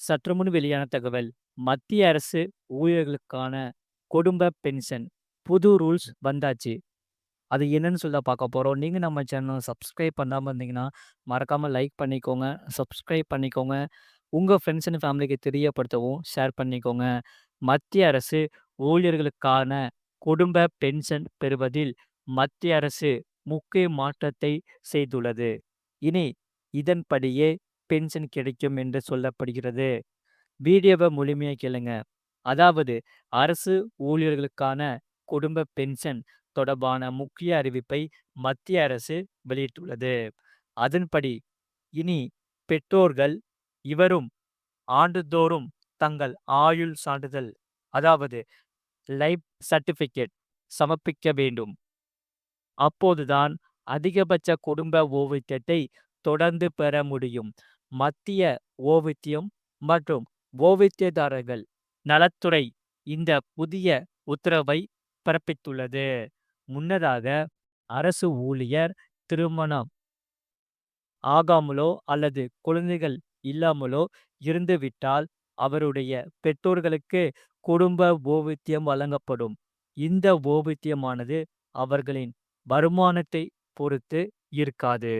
சற்று முன் வெளியான தகவல். மத்திய அரசு ஊழியர்களுக்கான குடும்ப பென்ஷன். புது ரூல்ஸ் வந்தாச்சு. அது என்னன்னு சொல்ல பார்க்க போகிறோம் நீங்கள் நம்ம சேனலை சப்ஸ்கிரைப் பண்ணாமல் இருந்தீங்கன்னா மறக்காமல் லைக் பண்ணிக்கோங்க சப்ஸ்கிரைப் பண்ணிக்கோங்க. உங்கள் ஃப்ரெண்ட்ஸ் அண்ட் ஃபேமிலிக்கு தெரியப்படுத்தவும் ஷேர் பண்ணிக்கோங்க. மத்திய அரசு ஊழியர்களுக்கான குடும்ப பென்ஷன் பெறுவதில் மத்திய அரசு முக்கிய மாற்றத்தை செய்துள்ளது. இனி இதன்படியே பென்ஷன் கிடைக்கும் என்று சொல்லப்படுகிறது. வீடியோவை முழுமையாக கேளுங்க. அதாவது அரசு ஊழியர்களுக்கான குடும்ப பென்ஷன் தொடர்பான முக்கிய அறிவிப்பை மத்திய அரசு வெளியிட்டுள்ளது. அதன்படி இனி பெற்றோர்கள் இவரும் ஆண்டுதோறும் தங்கள் ஆயுள் சான்றிதழ் அதாவது லைஃப் சர்டிபிகேட் சமர்ப்பிக்க வேண்டும். அப்போதுதான் அதிகபட்ச குடும்ப ஓய்வூதியத்தை தொடர்ந்து பெற முடியும். மத்திய ஓவித்தியம் மற்றும் ஓவித்தியதாரர்கள் நலத்துறை இந்த புதிய உத்தரவை பிறப்பித்துள்ளது. முன்னதாக அரசு ஊழியர் திருமணம் ஆகாமலோ அல்லது குழந்தைகள் இல்லாமலோ இருந்துவிட்டால் அவருடைய பெற்றோர்களுக்கு குடும்ப ஓவித்தியம் வழங்கப்படும். இந்த ஓவித்தியமானது அவர்களின் வருமானத்தை பொறுத்து இருக்காது.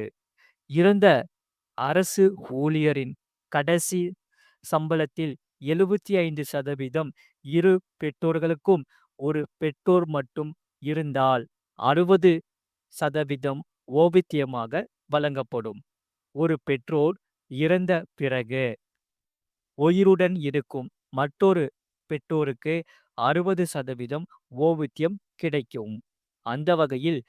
இருந்த அரசு ஊழியரின் கடைசி சம்பளத்தில் எழுபத்தி ஐந்து சதவீதம் இரு பெற்றோர்களுக்கும் ஒரு பெற்றோர் மட்டும் இருந்தால் அறுபது சதவீதம் ஓவித்தியமாக வழங்கப்படும். ஒரு பெற்றோர் இறந்த பிறகு உயிருடன் இருக்கும் மற்றொரு பெற்றோருக்கு அறுபது சதவீதம் ஓவித்தியம் கிடைக்கும். அந்த வகையில்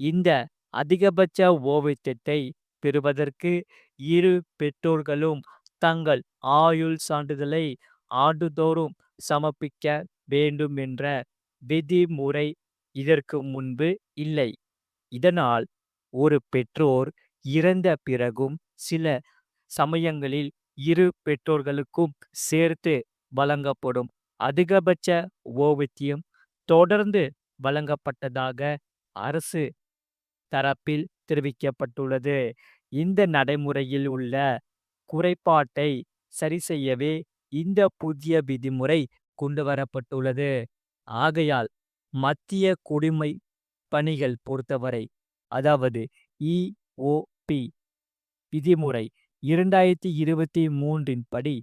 இந்த அதிகபட்ச ஓவியத்தை பெறுவதற்கு இரு பெற்றோர்களும் தங்கள் ஆயுள் சான்றிதழை ஆண்டுதோறும் சமர்ப்பிக்க வேண்டும் என்ற விதிமுறை இதற்கு முன்பு இல்லை. இதனால் ஒரு பெற்றோர் இறந்த பிறகும் சில சமயங்களில் இரு பெற்றோர்களுக்கும் சேர்த்து வழங்கப்படும். அதிகபட்ச ஓவியத்தியம் தொடர்ந்து வழங்கப்பட்டதாக அரசு தரப்பில் தெரிவிக்கப்பட்டுள்ளது. இந்த நடைமுறையில் உள்ள குறைபாட்டை சரி செய்யவே இந்த புதிய விதிமுறை கொண்டு வரப்பட்டுள்ளது. ஆகையால் மத்திய குடிமை பணிகள் பொறுத்தவரை அதாவது இஓபி விதிமுறை இரண்டாயிரத்தி இருபத்தி மூன்றின் படி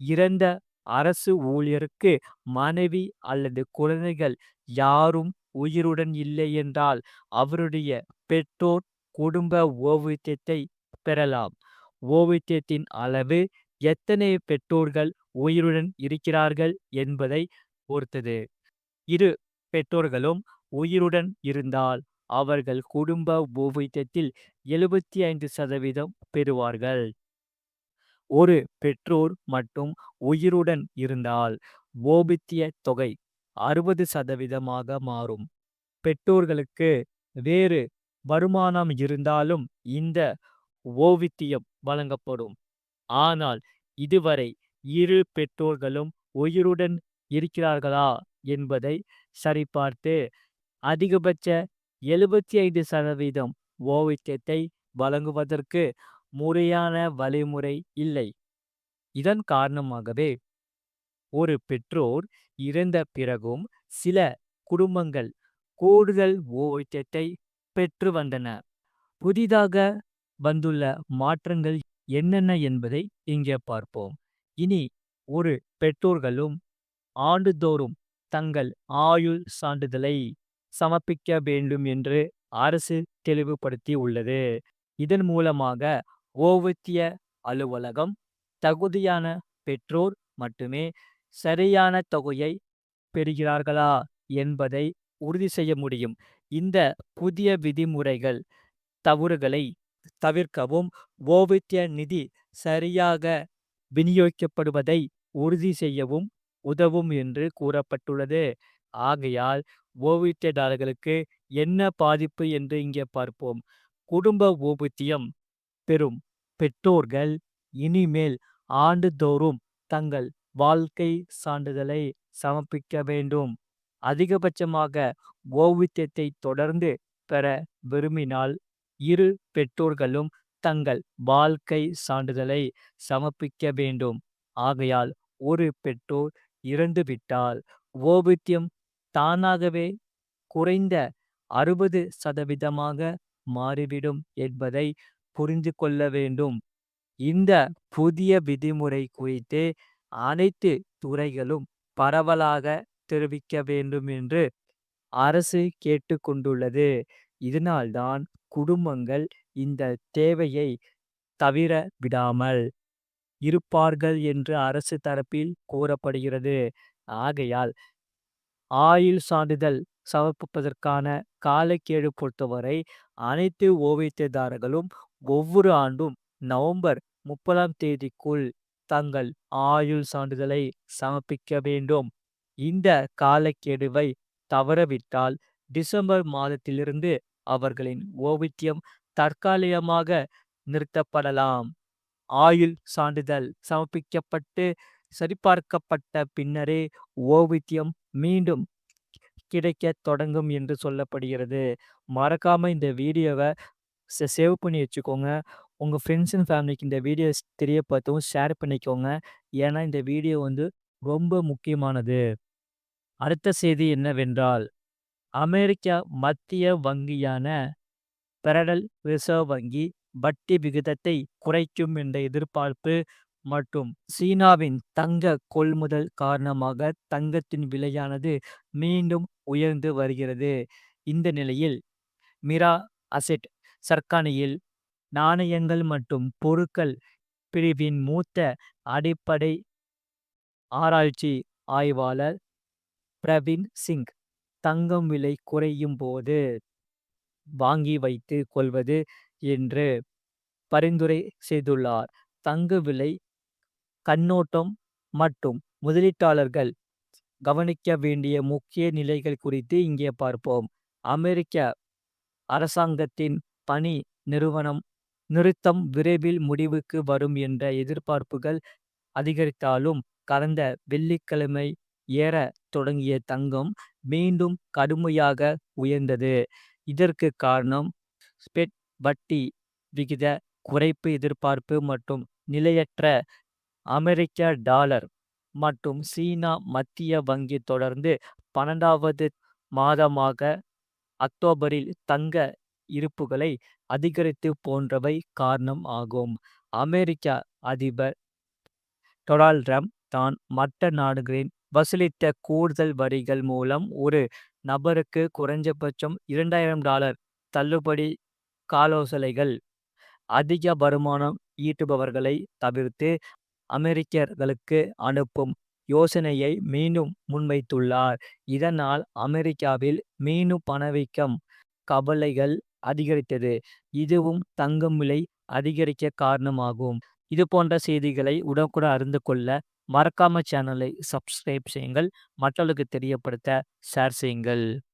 இறந்த அரசு ஊழியருக்கு மனைவி அல்லது குழந்தைகள் யாரும் உயிருடன் இல்லை என்றால் அவருடைய பெற்றோர் குடும்ப ஓவியத்தை பெறலாம். ஓவியத்தின் அளவு எத்தனை பெற்றோர்கள் உயிருடன் இருக்கிறார்கள் என்பதை பொறுத்தது. இரு பெற்றோர்களும் உயிருடன் இருந்தால் அவர்கள் குடும்ப ஓவியத்தில் எழுபத்தி ஐந்து சதவீதம் பெறுவார்கள். ஒரு பெற்றோர் மட்டும் உயிருடன் இருந்தால் ஓபித்திய தொகை அறுபது சதவீதமாக மாறும். பெற்றோர்களுக்கு வேறு வருமானம் இருந்தாலும் இந்த ஓவித்தியம் வழங்கப்படும். ஆனால் இதுவரை இரு பெற்றோர்களும் உயிருடன் இருக்கிறார்களா என்பதை சரிபார்த்து அதிகபட்ச எழுபத்தி ஐந்து சதவீதம் ஓவித்தியத்தை வழங்குவதற்கு முறையான வழிமுறை இல்லை. இதன் காரணமாகவே ஒரு பெற்றோர் இறந்த பிறகும் சில குடும்பங்கள் கூடுதல் ஓய்வூதியத்தை பெற்று வந்தன. புதிதாக வந்துள்ள மாற்றங்கள் என்னென்ன என்பதை இங்கே பார்ப்போம். இனி ஒரு பெற்றோர்களும் ஆண்டுதோறும் தங்கள் ஆயுள் சான்றிதழை சமர்ப்பிக்க வேண்டும் என்று அரசு தெளிவுபடுத்தி உள்ளது. இதன் மூலமாக ஓய்வூதிய அலுவலகம் தகுதியான பெற்றோர் மட்டுமே சரியான தொகையை பெறுகிறார்களா என்பதை உறுதி செய்ய முடியும். இந்த புதிய விதிமுறைகள் தவறுகளை தவிர்க்கவும் ஓவித்திய நிதி சரியாக விநியோகிக்கப்படுவதை உறுதி செய்யவும் உதவும் என்று கூறப்பட்டுள்ளது. ஆகையால் ஓய்வூதியதாரர்களுக்கு என்ன பாதிப்பு என்று இங்கே பார்ப்போம். குடும்ப ஓய்வூதியம் பெறும். பெற்றோர்கள் இனிமேல் ஆண்டுதோறும் தங்கள் வாழ்க்கை சான்றிதழை சமர்ப்பிக்க வேண்டும் அதிகபட்சமாக ஓய்வூதியத்தை தொடர்ந்து பெற விரும்பினால் இரு பெற்றோர்களும் தங்கள் வாழ்க்கை சான்றிதழை சமர்ப்பிக்க வேண்டும் ஆகையால் ஒரு பெற்றோர் இறந்துவிட்டால் ஓபித்தியம் தானாகவே குறைந்த 60% மாறிவிடும் என்பதை புரிந்து கொள்ள வேண்டும். இந்த புதிய விதிமுறை குறித்து அனைத்து துறைகளும் பரவலாக தெரிவிக்க வேண்டும் என்று அரசு கேட்டுக்கொண்டுள்ளது இதனால்தான் குடும்பங்கள் இந்த தேவையை தவிர விடாமல் இருப்பார்கள் என்று அரசு தரப்பில் கூறப்படுகிறது. ஆகையால் ஆயுள் சான்றிதழ் சமர்ப்பிப்பதற்கான காலக்கேடு பொறுத்தவரை அனைத்து ஓய்வூதியதாரர்களும் ஒவ்வொரு ஆண்டும் நவம்பர் 30ஆம் தேதிக்குள் தங்கள் ஆயுள் சான்றிதழை சமர்ப்பிக்க வேண்டும். இந்த காலக்கெடுவை தவறவிட்டால் டிசம்பர் மாதத்திலிருந்து அவர்களின் ஓவித்தியம் தற்காலிகமாக நிறுத்தப்படலாம். ஆயுள் சான்றிதழ் சமர்ப்பிக்கப்பட்டு சரிபார்க்கப்பட்ட பின்னரே ஓவித்தியம் மீண்டும் கிடைக்க தொடங்கும் என்று சொல்லப்படுகிறது. மறக்காம இந்த வீடியோவை சேவ் பண்ணி வச்சுக்கோங்க. உங்க ஃப்ரெண்ட்ஸ் அண்ட் ஃபேமிலிக்கு இந்த வீடியோஸ் தெரியப்படுத்தவும் ஷேர் பண்ணிக்கோங்க. ஏன்னா இந்த வீடியோ வந்து ரொம்ப முக்கியமானது. அடுத்த செய்தி என்னவென்றால், அமெரிக்க மத்திய வங்கியான பெடரல் ரிசர்வ் வங்கி வட்டி விகிதத்தை குறைக்கும் என்ற எதிர்பார்ப்பு மற்றும் சீனாவின் தங்க கொள்முதல் காரணமாக தங்கத்தின் விலையானது மீண்டும் உயர்ந்து வருகிறது. இந்த நிலையில் மிரா அசெட் சர்க்கானியில் நாணயங்கள் மற்றும் பொருட்கள் பிரிவின் மூத்த அடிப்படை ஆராய்ச்சி ஆய்வாளர் பிரவீன் சிங் தங்கம் விலை குறையும் போது வாங்கி வைத்து கொள்வது என்று பரிந்துரை செய்துள்ளார். தங்க விலை கண்ணோட்டம் மற்றும் முதலீட்டாளர்கள் கவனிக்க வேண்டிய முக்கிய நிலைகள் குறித்து இங்கே பார்ப்போம். அமெரிக்க அரசாங்கத்தின் பணி நிறுவனம் நிறுத்தம் விரைவில் முடிவுக்கு வரும் என்ற எதிர்பார்ப்புகள் அதிகரித்தாலும் கடந்த வெள்ளிக்கிழமை ஏற தொடங்கிய தங்கம் மீண்டும் கடுமையாக உயர்ந்தது. இதற்கு காரணம் ஸ்பெட் வட்டி விகித குறைப்பு எதிர்பார்ப்பு மற்றும் நிலையற்ற அமெரிக்க டாலர் மற்றும் சீனா மத்திய வங்கி தொடர்ந்து 12வது மாதமாக அக்டோபரில் தங்க இருப்புகளை அதிகரித்து போன்றவை காரணம் ஆகும். அமெரிக்க அதிபர் டொனால்ட் ட்ரம்ப் தான் மற்ற நாடுகளின் வசூலித்த கூடுதல் வரிகள் மூலம் ஒரு நபருக்கு குறைந்தபட்சம் 2000 டாலர் தள்ளுபடி காலோசனைகள் அதிக வருமானம் ஈட்டுபவர்களை தவிர்த்து அமெரிக்கர்களுக்கு அனுப்பும் யோசனையை மீண்டும் முன்வைத்துள்ளார். இதனால் அமெரிக்காவில் மீண்டும் பணவீக்கம் கவலைகள் அதிகரித்தது. இதுவும் தங்கம் விலை அதிகரிக்க காரணமாகும். இது போன்ற செய்திகளை உடனுக்குடன் அறிந்து கொள்ள மறக்காம சேனலை சப்ஸ்கிரைப் செய்யுங்கள். மற்றவர்களுக்கு தெரியப்படுத்த ஷேர் செய்யுங்கள்.